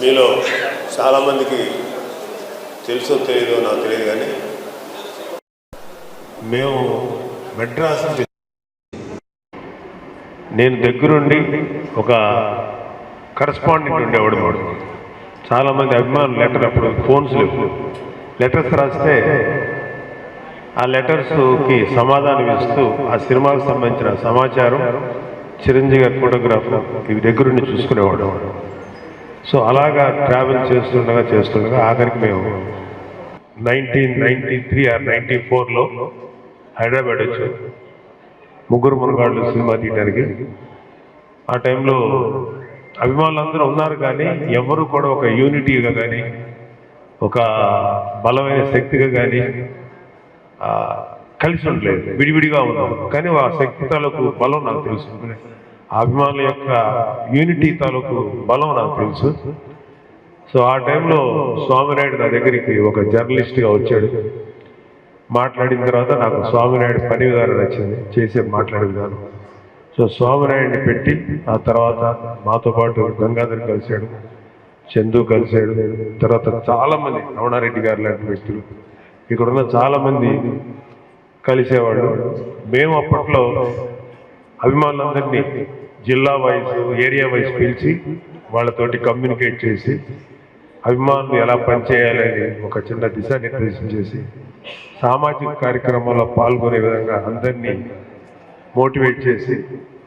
మీలో చాలామందికి తెలుసో తెలియదో నాకు తెలియదు కానీ మేము మెడ్రాస్ నేను దగ్గరుండి ఒక కరస్పాండెంట్ ఉండేవాడు వాడు చాలామంది అభిమానులు లెటర్ అప్పుడు ఫోన్స్ లేవు. లెటర్స్ రాస్తే ఆ లెటర్స్కి సమాధానం ఇస్తూ ఆ సినిమాకు సంబంధించిన సమాచారం చిరంజీవి గారి ఫోటోగ్రాఫ్ ఇవి దగ్గరుండి చూసుకునేవాడు. సో అలాగా ట్రావెల్ చేస్తుండగా చేస్తుండగా ఆఖరికి మేము nineteen ninety three or ninety ఫోర్లో హైదరాబాద్ వచ్చాం. ముగ్గురు మునగాళ్ళు సినిమా తీయడానికి. ఆ టైంలో అభిమానులందరూ ఉన్నారు కానీ ఎవరు కూడా ఒక యూనిటీగా కానీ ఒక బలమైన శక్తిగా కానీ కలిసి ఉండలేదు. విడివిడిగా ఉన్నాం. కానీ ఆ శక్తి తాలూకు బలం నాకు తెలుసు. అభిమానుల యొక్క యూనిటీ తాలూకు బలం నాకు తెలుసు. సో ఆ టైంలో స్వామినాయుడు నా దగ్గరికి ఒక జర్నలిస్ట్గా వచ్చాడు. మాట్లాడిన తర్వాత నాకు స్వామినాయుడు పని విధానం నచ్చింది. చేసే మాట్లాడే విధానం. సో స్వామినాయుడిని పెట్టి ఆ తర్వాత మాతో పాటు గంగాధర్ కలిశాడు చందు కలిశాడు తర్వాత చాలామంది రమణారెడ్డి గారు లాంటి వ్యక్తులు. ఇక్కడున్న చాలామంది కలిసేవాడు కలిసేవాళ్ళు. మేము అప్పట్లో అభిమానులందరినీ జిల్లా వైజ్ ఏరియా వైజ్ పిలిచి వాళ్ళతోటి కమ్యూనికేట్ చేసి అభిమానులు ఎలా పనిచేయాలని ఒక చిన్న దిశానిర్దేశం చేసి సామాజిక కార్యక్రమంలో పాల్గొనే విధంగా అందరినీ మోటివేట్ చేసి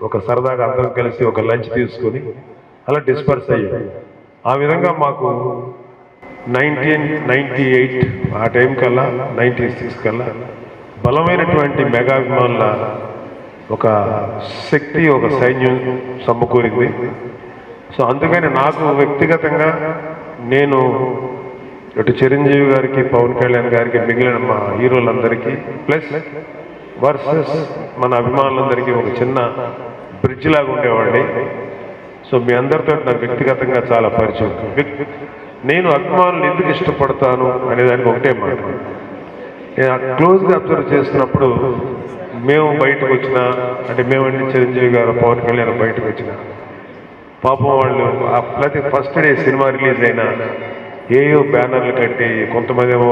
ఒక సరదాగా అందరం కలిసి ఒక లంచ్ తీసుకొని అలా డిస్పర్స్ అయ్యాం. ఆ విధంగా మాకు నైన్టీన్ నైన్టీ ఎయిట్ ఆ టైం కల్లా నైన్టీ సిక్స్ కల్లా బలమైనటువంటి మెగాభిమానుల ఒక శక్తి ఒక సైన్యం సమకూరింది. సో అందుకని నాకు వ్యక్తిగతంగా నేను ఇటు చిరంజీవి గారికి పవన్ కళ్యాణ్ గారికి మిగిలిన మా హీరోలందరికీ ప్లస్ వర్సెస్ మన అభిమానులందరికీ ఒక చిన్న బ్రిడ్జ్ లాగా ఉండేవాడిని. సో మీ అందరితో నాకు వ్యక్తిగతంగా చాలా పరిచయం. నేను అభిమానులు ఎందుకు ఇష్టపడతాను అనేదానికి ఒకటే మాట. నేను క్లోజ్గా అబ్జర్వ్ చేస్తున్నప్పుడు మేము బయటకు వచ్చిన అంటే మేమంటే చిరంజీవి గారు పవన్ కళ్యాణ్ బయటకు వచ్చిన పాపం వాళ్ళు ప్రతి ఫస్ట్ డే సినిమా రిలీజ్ అయినా ఏయో బ్యానర్లు కట్టి కొంతమంది ఏమో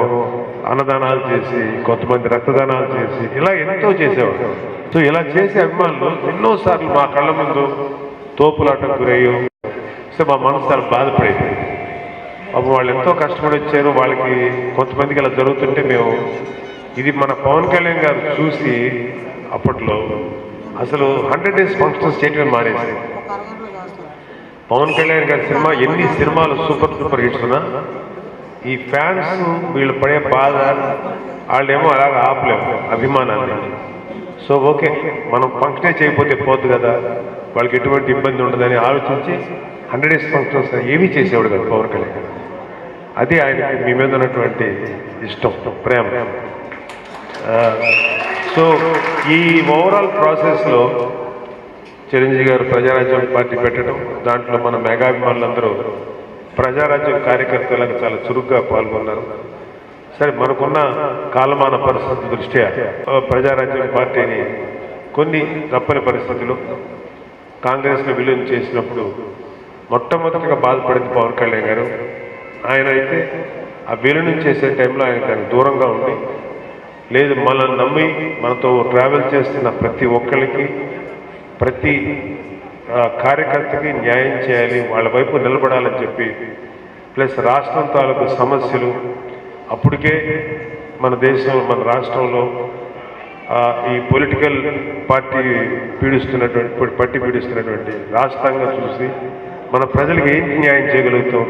అన్నదానాలు చేసి కొంతమంది రక్తదానాలు చేసి ఇలా ఎంతో చేసేవారు సో ఇలా చేసే అభిమానులు ఎన్నోసార్లు మా కళ్ళ ముందు తోపులాటకు గురయ్యో సో మా మనసు చాలా బాధపడేది. పాపం వాళ్ళు ఎంతో కష్టపడి వచ్చారు వాళ్ళకి కొంతమందికి ఇలా జరుగుతుంటే మేము ఇది మన పవన్ కళ్యాణ్ గారు చూసి అప్పట్లో అసలు హండ్రెడ్ డేస్ ఫంక్షన్స్ స్టేట్మెంట్ మారేసి పవన్ కళ్యాణ్ గారి సినిమా ఎన్ని సినిమాలు సూపర్ సూపర్ హిట్స్ ఉన్నా ఈ ఫ్యాన్స్ వీళ్ళు పడే బాధ వాళ్ళేమో అలాగ ఆపలేము అభిమానాన్ని. సో ఓకే మనం ఫంక్షనే చేయకపోతే పోద్దు కదా వాళ్ళకి ఎటువంటి ఇబ్బంది ఉండదని ఆలోచించి హండ్రెడ్ డేస్ ఫంక్షన్స్ ఏమీ చేసేవాడు కదా పవన్ కళ్యాణ్ అది ఆయన మీ మీద ఉన్నటువంటి ఇష్టం ప్రేమ ప్రేమ. సో ఈ ఓవరాల్ ప్రాసెస్లో చిరంజీవి గారు ప్రజారాజ్యం పార్టీ పెట్టడం దాంట్లో మన మెగాభిమానులందరూ ప్రజారాజ్యం కార్యకర్తలకు చాలా చురుగ్గా పాల్గొన్నారు. సరే మనకున్న కాలమాన పరిస్థితి దృష్ట్యా ప్రజారాజ్యం పార్టీని కొన్ని తప్పని పరిస్థితులు కాంగ్రెస్లో విలీనం చేసినప్పుడు మొట్టమొదటిగా బాధపడింది పవన్ కళ్యాణ్ గారు. ఆయన అయితే ఆ విలీనం చేసే టైంలో ఆయన దానికి దూరంగా ఉండి లేదు మనల్ని నమ్మి మనతో ట్రావెల్ చేస్తున్న ప్రతి ఒక్కరికి ప్రతి కార్యకర్తకి న్యాయం చేయాలి వాళ్ళ వైపు నిలబడాలని చెప్పి ప్లస్ రాష్ట్రం తాలూకు సమస్యలు అప్పటికే మన దేశంలో మన రాష్ట్రంలో ఈ పొలిటికల్ పార్టీ పీడిస్తున్నటువంటి పట్టి పీడిస్తున్నటువంటి రాష్ట్రంగా చూసి మన ప్రజలకు ఏంటి న్యాయం చేయగలుగుతాం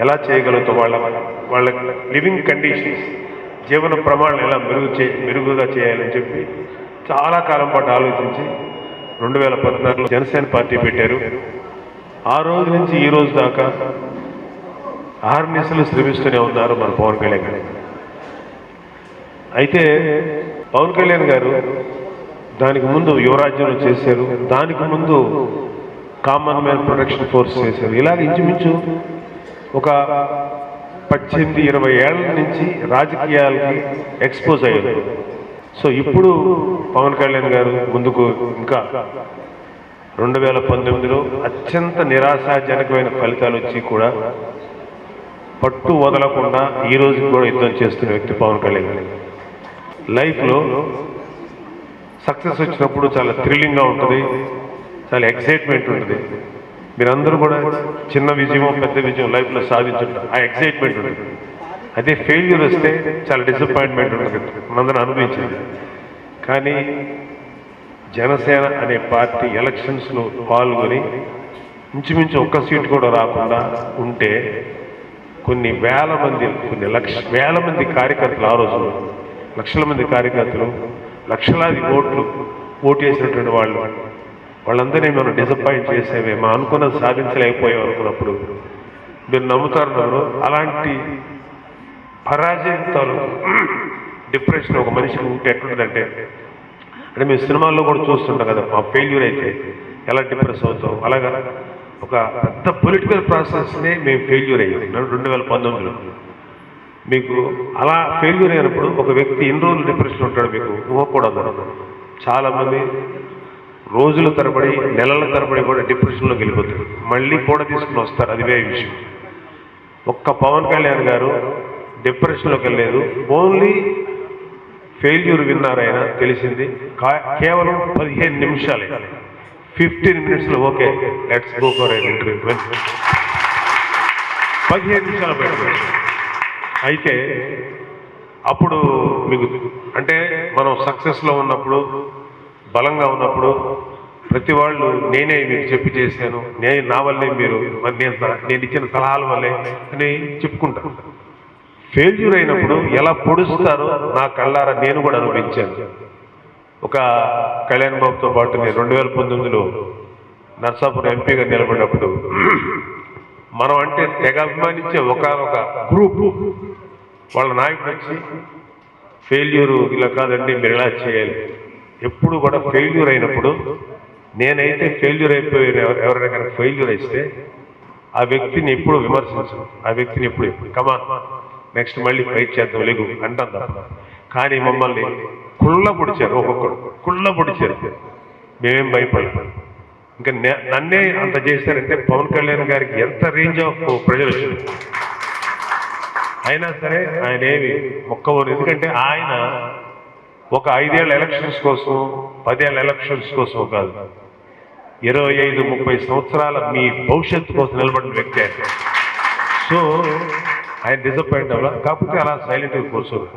ఎలా చేయగలుగుతాం వాళ్ళ వాళ్ళ లివింగ్ కండిషన్స్ జీవన ప్రమాణాలు ఎలా మెరుగు చే మెరుగుగా చేయాలని చెప్పి చాలా కాలం పాటు ఆలోచించి రెండు వేల పద్నాలుగులో జనసేన పార్టీ పెట్టారు. ఆ రోజు నుంచి ఈ రోజు దాకా ఆర్మీసులు శ్రమిస్తూనే ఉన్నారు మన పవన్ కళ్యాణ్ గారు. అయితే పవన్ కళ్యాణ్ గారు దానికి ముందు యువరాజ్యంలో చేశారు. దానికి ముందు కామన్ మ్యాన్ ప్రొటెక్షన్ ఫోర్స్ చేశారు. ఇలాగ ఇంచుమించు ఒక పద్దెనిమిది ఇరవై ఏళ్ళ నుంచి రాజకీయాలకి ఎక్స్పోజ్ అయ్యారు సో ఇప్పుడు పవన్ కళ్యాణ్ గారు ముందుకు ఇంకా రెండు వేల పంతొమ్మిదిలో అత్యంత నిరాశాజనకమైన ఫలితాలు వచ్చి కూడా పట్టు వదలకుండా ఈ రోజు కూడా యుద్ధం చేస్తున్న వ్యక్తి పవన్ కళ్యాణ్ గారు. లైఫ్లో సక్సెస్ వచ్చినప్పుడు చాలా థ్రిల్లింగ్గా ఉంటుంది చాలా ఎక్సైట్మెంట్ ఉంటుంది మీరందరూ కూడా చిన్న విజయం పెద్ద విజయం లైఫ్లో సాధించుంటారు ఆ ఎక్సైట్మెంట్ ఉంటుంది. అదే ఫెయిల్యూర్ వస్తే చాలా డిసప్పాయింట్మెంట్ ఉంటుంది. మనందరం అనుభవించింది. కానీ జనసేన అనే పార్టీ ఎలక్షన్స్లో పాల్గొని ఇంచుమించు ఒక్క సీట్ కూడా రాకుండా ఉంటే కొన్ని వేల మంది కొన్ని లక్ష వేల మంది కార్యకర్తలు ఆ రోజు లక్షల మంది కార్యకర్తలు లక్షలాది ఓట్లు ఓటు వేసినటువంటి వాళ్ళు వాళ్ళందరినీ మనం డిసప్పాయింట్ చేసేమే అనుకున్నది సాధించలేకపోయాం అనుకున్నప్పుడు. మీరు నమ్ముతారు అలాంటి పరాజయంతో డిప్రెషన్ ఒక మనిషికి ఉంటే ఎట్లుంటుందంటే అంటే మేము సినిమాల్లో కూడా చూస్తుంటాం కదా మా ఫెయిల్యూర్ అయితే ఎలా డిప్రెస్ అవుతాం. అలాగా ఒక పెద్ద పొలిటికల్ ప్రాసెస్నే మేము ఫెయిల్యూర్ అయ్యాం. రెండు వేల పంతొమ్మిదిలో. మీకు అలా ఫెయిల్యూర్ అయినప్పుడు ఒక వ్యక్తి ఎన్ని రోజులు డిప్రెషన్ ఉంటాడు మీకు ఊహకూడదు చాలామంది రోజుల తరబడి నెలల తరబడి కూడా డిప్రెషన్లోకి వెళ్ళిపోతారు. మళ్ళీ కూడా తీసుకుని వస్తారు. అది వేరే విషయం. ఒక్క పవన్ కళ్యాణ్ గారు డిప్రెషన్లోకి వెళ్ళలేదు. ఓన్లీ ఫెయిల్యూర్ విన్నారు ఆయన తెలిసింది. కా- కేవలం పదిహేను నిమిషాలే. ఫిఫ్టీన్ మినిట్స్లో okay let's go for interview పదిహేను నిమిషాలు పెట్టారు అయితే అప్పుడు మీకు అంటే మనం సక్సెస్లో ఉన్నప్పుడు బలంగా ఉన్నప్పుడు ప్రతి వాళ్ళు నేనే మీకు చెప్పి చేశాను నేను నా వల్లే మీరు మరి నేను నేను ఇచ్చిన సలహాల వల్లే అని చెప్పుకుంటాను ఫెయిల్యూర్ అయినప్పుడు ఎలా పొడుస్తారో నా కళ్ళారా నేను కూడా అనుభవించాను. ఒక కళ్యాణ్ బాబుతో పాటు నేను రెండు వేల పంతొమ్మిదిలో నర్సాపురం ఎంపీగా నిలబడినప్పుడు మనం అంటే తెగ అభిమానించే ఒక గ్రూప్ వాళ్ళ నాయకుడు వచ్చి ఫెయిల్యూర్ ఇలా కాదండి మీరు ఇలా చేయాలి. ఎప్పుడు కూడా ఫెయిల్యూర్ అయినప్పుడు నేనైతే ఫెయిల్యూర్ అయిపోయిన ఎవరైనా కనుక ఫెయిల్యూర్ అయితే ఆ వ్యక్తిని ఎప్పుడు విమర్శించను. ఆ వ్యక్తిని ఎప్పుడు కమా నెక్స్ట్ మళ్ళీ ఫైట్ చేద్దాం లేకు అంటాం తప్ప. కానీ మమ్మల్ని కుళ్ళ పొడిచారు ఒక్కొక్కడు కుళ్ళ పొడిచారు మేమేం భయపడలేదు ఇంకా నే- నన్నే అంత చేశారంటే పవన్ కళ్యాణ్ గారికి ఎంత రేంజ్ ఆఫ్ ప్రజలు వచ్చింది? అయినా సరే ఆయన ఏమి మొక్కవరు. ఎందుకంటే ఆయన ఒక ఐదేళ్ళ ఎలక్షన్స్ కోసం పదేళ్ళ ఎలక్షన్స్ కోసం కాదు. ఇరవై ఐదు ముప్పై సంవత్సరాల మీ భవిష్యత్తు కోసం నిలబడిన వ్యక్తి ఆయన. సో ఆయన డిసప్పాయింట్ అవ్వాలి. కాకపోతే అలా సైలెంట్గా కూర్చోరు.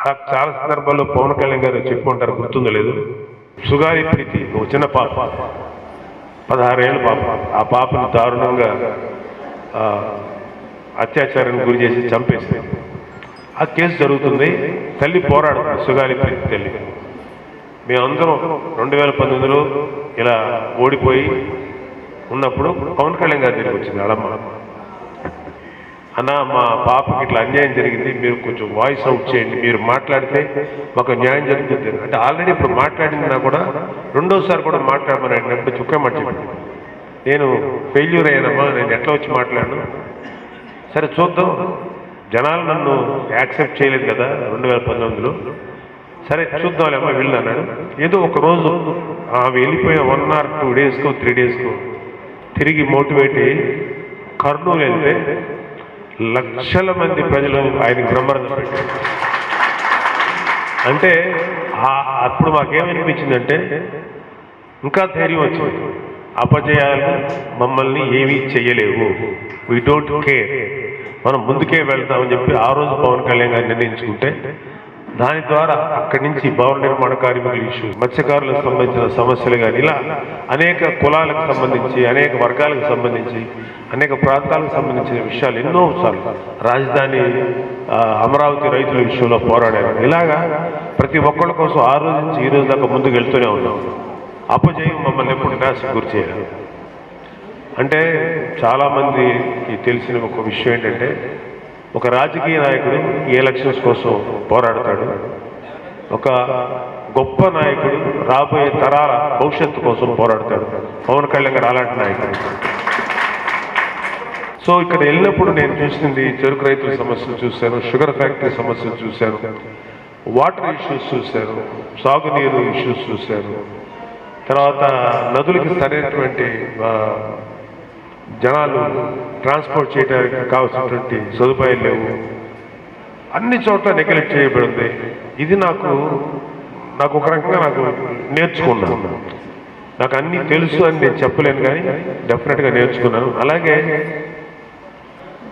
అలా చాలా సందర్భాల్లో పవన్ కళ్యాణ్ గారు చెప్పుకుంటారు గుర్తుందో లేదు. సుగారి ప్రీతి ఒక చిన్న పాప. పదహారేళ్ళ పాప. ఆ పాపను దారుణంగా అత్యాచారాన్ని అత్యాచారానికి గురి చేసి చంపేసింది. ఆ కేసు జరుగుతుంది. తల్లి పోరాడుతుంది సుగాలి తల్లి. మేమందరం రెండు వేల పంతొమ్మిదిలో ఇలా ఓడిపోయి ఉన్నప్పుడు పవన్ కళ్యాణ్ గారి దగ్గరికి వచ్చింది. అడమ్మ అన్న మా పాపకి ఇట్లా అన్యాయం జరిగింది. మీరు కొంచెం వాయిస్ అవుట్ చేయండి. మీరు మాట్లాడితే మాకు న్యాయం జరుగుతుంది. అంటే ఆల్రెడీ ఇప్పుడు మాట్లాడినా కూడా రెండోసారి కూడా మాట్లాడమని అడిగినప్పుడు చుక్కే మర్చిపోయింది నేను ఫెయిల్యూర్ అయ్యానమ్మా. నేను ఎట్లా వచ్చి మాట్లాడను? సరే చూద్దాం. జనాలు నన్ను యాక్సెప్ట్ చేయలేదు కదా రెండు వేల పంతొమ్మిదిలో. సరే చూద్దాంలేమ్మా వెళ్ళు అన్నాడు. ఏదో ఒకరోజు ఆమె వెళ్ళిపోయిన వన్ ఆర్ టూ డేస్కో త్రీ డేస్కో తిరిగి మోటివేట్ అయ్యి కర్నూలు వెళ్తే లక్షల మంది ప్రజలు ఆయన బ్రహ్మరథం పెట్టారు అంటే ఆ- అప్పుడు మాకేమనిపించిందంటే ఇంకా ధైర్యం వచ్చింది. అపజయాలు మమ్మల్ని ఏమీ చెయ్యలేవు. వీ డోంట్ కేర్ మనం ముందుకే వెళ్తామని చెప్పి ఆ రోజు పవన్ కళ్యాణ్ గారు నిర్ణయించుకుంటే దాని ద్వారా అక్కడి నుంచి భవన నిర్మాణ కార్మికుల ఇష్యూ మత్స్యకారులకు సంబంధించిన సమస్యలు కానీ ఇలా అనేక కులాలకు సంబంధించి అనేక వర్గాలకు సంబంధించి అనేక ప్రాంతాలకు సంబంధించిన విషయాలు ఎన్నో సార్లు రాజధాని అమరావతి రైతుల విషయంలో పోరాడారు. ఇలాగా ప్రతి ఒక్కళ్ళ కోసం ఆ రోజు నుంచి ఈ రోజు దాకా ముందుకు వెళ్తూనే ఉన్నాం. అపజయం మమ్మల్ని ఎప్పుడు నిరాశకు గురి చేయాలి అంటే చాలామంది తెలిసిన ఒక విషయం ఏంటంటే ఒక రాజకీయ నాయకుడు ఈ ఎలక్షన్స్ కోసం పోరాడతాడు. ఒక గొప్ప నాయకుడు రాబోయే తరాల భవిష్యత్తు కోసం పోరాడతాడు. పవన్ కళ్యాణ్ గారు అలాంటి నాయకుడు. సో ఇక్కడ వెళ్ళినప్పుడు నేను చూసింది చెరుకు రైతుల సమస్యలు చూశాను షుగర్ ఫ్యాక్టరీ సమస్యలు చూశాను వాటర్ ఇష్యూస్ చూశాను సాగునీరు ఇష్యూస్ చూశాను. తర్వాత నదులకి సరైనటువంటి జనాలు ట్రాన్స్పోర్ట్ చేయడానికి కావాల్సినటువంటి సదుపాయాలు లేవు. అన్ని చోట్ల నెగ్లెక్ట్ చేయబడింది. ఇది నాకు నాకు ఒక రకంగా నాకు నేర్చుకున్నాను నాకు అన్నీ తెలుసు అని నేను చెప్పలేను కానీ డెఫినెట్గా నేర్చుకున్నాను. అలాగే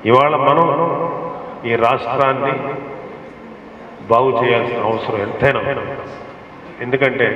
ఇవాళ మనం ఈ రాష్ట్రాన్ని బాగు చేయాల్సిన అవసరం ఎంతైనా ఎందుకంటే